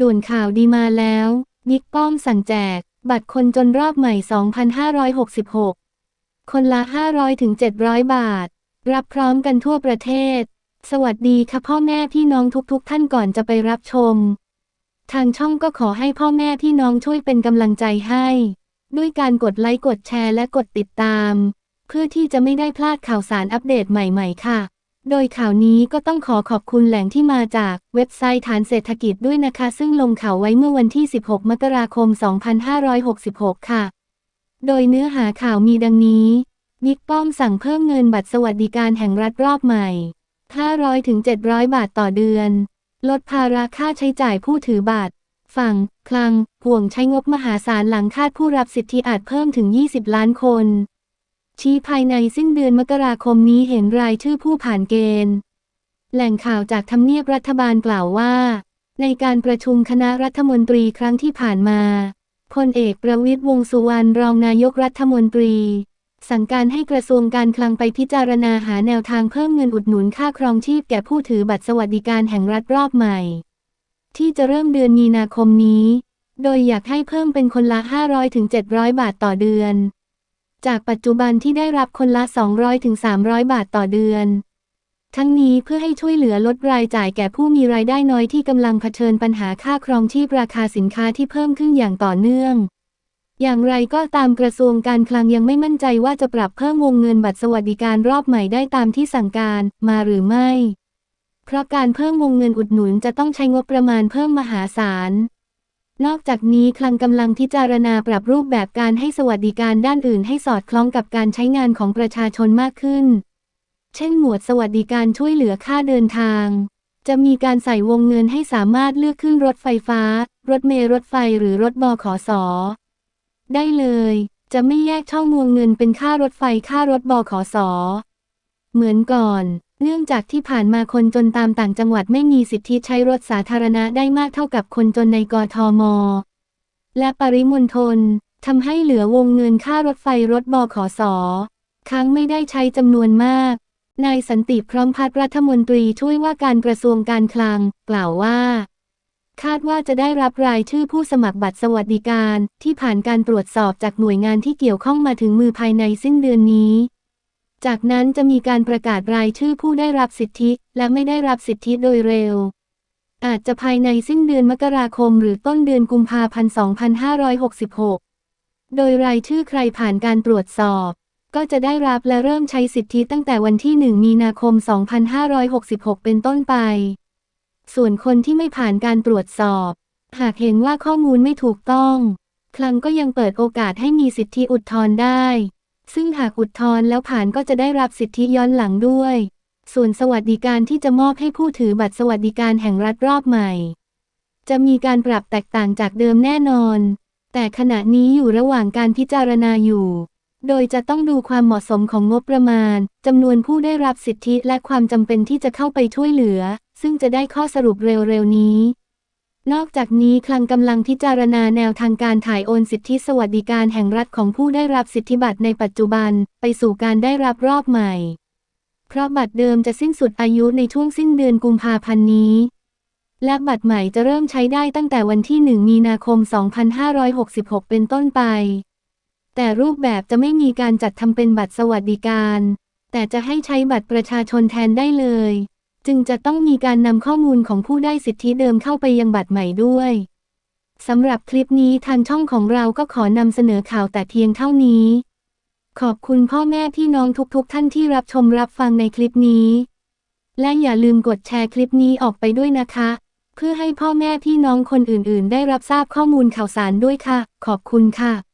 ด่วนข่าวดีมาแล้วบิ๊กป้อมสั่งแจก บัตรคนจนรอบใหม่ 2,566 คนละ 500ถึง700 บาท รับพร้อมกันทั่วประเทศ สวัสดีค่ะพ่อแม่พี่น้องทุกๆทท่านก่อนจะไปรับชม ทางช่องก็ขอให้พ่อแม่พี่น้องช่วยเป็นกำลังใจให้ ด้วยการกดไลค์กดแชร์และกดติดตาม เพื่อที่จะไม่ได้พลาดข่าวสารอัปเดตใหม่ ๆ ค่ะ โดยข่าวนี้ก็ต้องขอขอบคุณแหล่งที่มาจากเว็บไซต์ฐานเศรษฐกิจด้วยนะคะ ซึ่งลงข่าวไว้เมื่อวันที่ 16 มกราคม 2566 ค่ะ โดยเนื้อหาข่าวมีดังนี้บิ๊กป้อมสั่งเพิ่มเงินบัตรสวัสดิการแห่งรัฐรอบใหม่ 500ถึง700 บาทต่อเดือน ลดภาระค่าใช้จ่ายผู้ถือบัตร ฝั่ง คลัง ห่วงใช้งบมหาศาลหลังคาดผู้รับสิทธิอาจเพิ่มถึง 20 ล้านคน ชี้ภายในสิ้นเดือนมกราคมนี้เห็นรายชื่อผู้ผ่านเกณฑ์ แหล่งข่าวจากทำเนียบรัฐบาลกล่าวว่า ในการประชุมคณะรัฐมนตรีครั้งที่ผ่านมาพลเอกประวิตยวงสุวรรณรองนายกรัฐมนตรี สั่งการให้กระทรวงการคลังไปพิจารณาหาแนวทางเพิ่มเงินอุดหนุนค่าครองชีพแก่ผู้ถือบัตรสวัสดิการแห่งรัฐรอบใหม่ ที่จะเริ่มเดือนมีนาคมนี้ โดยอยากให้เพิ่มเป็นคนละ 500-700 บาทต่อเดือน จากปัจจุบันที่ได้รับคนละ 200-300 บาทต่อเดือน ทั้งนี้เพื่อให้ช่วยเหลือลดรายจ่ายแก่ผู้มีรายได้น้อยที่กำลังเผชิญปัญหาค่าครองชีพราคาสินค้าที่เพิ่มขึ้นอย่างต่อเนื่อง อย่างไรก็ตามกระทรวงการคลังยังไม่มั่นใจว่าจะปรับเพิ่มวงเงินบัตรสวัสดิการรอบใหม่ได้ตามที่สั่งการมาหรือไม่ เพราะการเพิ่มวงเงินอุดหนุนจะต้องใช้งบประมาณเพิ่มมหาศาล นอกจากนี้คลังกำลังพิจารณาปรับรูปแบบการให้สวัสดิการด้านอื่นให้สอดคล้องกับการใช้งานของประชาชนมากขึ้น เช่นหมวดสวัสดิการช่วยเหลือค่าเดินทาง จะมีการใส่วงเงินให้สามารถเลือกขึ้นรถไฟฟ้า รถเมล์รถไฟหรือรถบขส ได้เลย จะไม่แยกช่องวงเงินเป็นค่ารถไฟค่ารถบขส เหมือนก่อน เนื่องจากที่ผ่านมาคนจนตามต่างจังหวัดไม่มีสิทธิใช้รถสาธารณะได้มากเท่ากับคนจนในกทม และปริมณฑลทำให้เหลือวงเงินค่ารถไฟรถบขสค้างไม่ได้ใช้จำนวนมาก นายสันติพร้อมพัฒน์รัฐมนตรีช่วยว่าการกระทรวงการคลัง กล่าวว่า คาดว่าจะได้รับรายชื่อผู้สมัครบัตรสวัสดิการที่ผ่านการตรวจสอบจากหน่วยงานที่เกี่ยวข้องมาถึงมือภายในสิ้นเดือนนี้ จากนั้นจะมีการประกาศรายชื่อผู้ได้รับสิทธิและไม่ได้รับสิทธิโดยเร็ว อาจจะภายในสิ้นเดือนมกราคม หรือต้นเดือนกุมภาพันธ์ 2566 โดยรายชื่อใครผ่านการตรวจสอบ ก็จะได้รับและเริ่มใช้สิทธิตั้งแต่วันที่ 1 มีนาคม 2566 เป็นต้นไป ส่วนคนที่ไม่ผ่านการตรวจสอบ หากเห็นว่าข้อมูลไม่ถูกต้อง คลังก็ยังเปิดโอกาสให้มีสิทธิอุทธรณ์ได้ ซึ่งหากอุทธรณ์แล้วผ่านก็จะได้รับสิทธิย้อนหลังด้วย ส่วนสวัสดิการที่จะมอบให้ผู้ถือบัตรสวัสดิการแห่งรัฐรอบใหม่ จะมีการปรับแตกต่างจากเดิมแน่นอน แต่ขณะนี้อยู่ระหว่างการพิจารณาอยู่ โดยจะต้องดูความเหมาะสมของงบประมาณจำนวนผู้ได้รับสิทธิและความจำเป็นที่จะเข้าไปช่วยเหลือ ซึ่งจะได้ข้อสรุปเร็วๆนี้ นอกจากนี้คลังกำลังพิจารณาแนวทางการถ่ายโอนสิทธิสวัสดิการแห่งรัฐของผู้ได้รับสิทธิบัตรในปัจจุบัน ไปสู่การได้รับรอบใหม่ เพราะบัตรเดิมจะสิ้นสุดอายุในช่วงสิ้นเดือนกุมภาพันธ์นี้ และบัตรใหม่จะเริ่มใช้ได้ตั้งแต่วันที่ 1 มีนาคม 2566 เป็นต้นไป แต่รูปแบบจะไม่มีการจัดทำเป็นบัตรสวัสดิการ แต่จะให้ใช้บัตรประชาชนแทนได้เลย จึงจะต้องมีการนำข้อมูลของผู้ได้สิทธิเดิมเข้าไปยังบัตรใหม่ด้วยสำหรับคลิปนี้ทางช่องของเราก็ขอนำเสนอข่าวแต่เพียงเท่านี้ ขอบคุณพ่อแม่พี่น้องทุกๆท่านที่รับชมรับฟังในคลิปนี้ และอย่าลืมกดแชร์คลิปนี้ออกไปด้วยนะคะ เพื่อให้พ่อแม่พี่น้องคนอื่นๆ ได้รับทราบข้อมูลข่าวสารด้วยค่ะ ขอบคุณค่ะ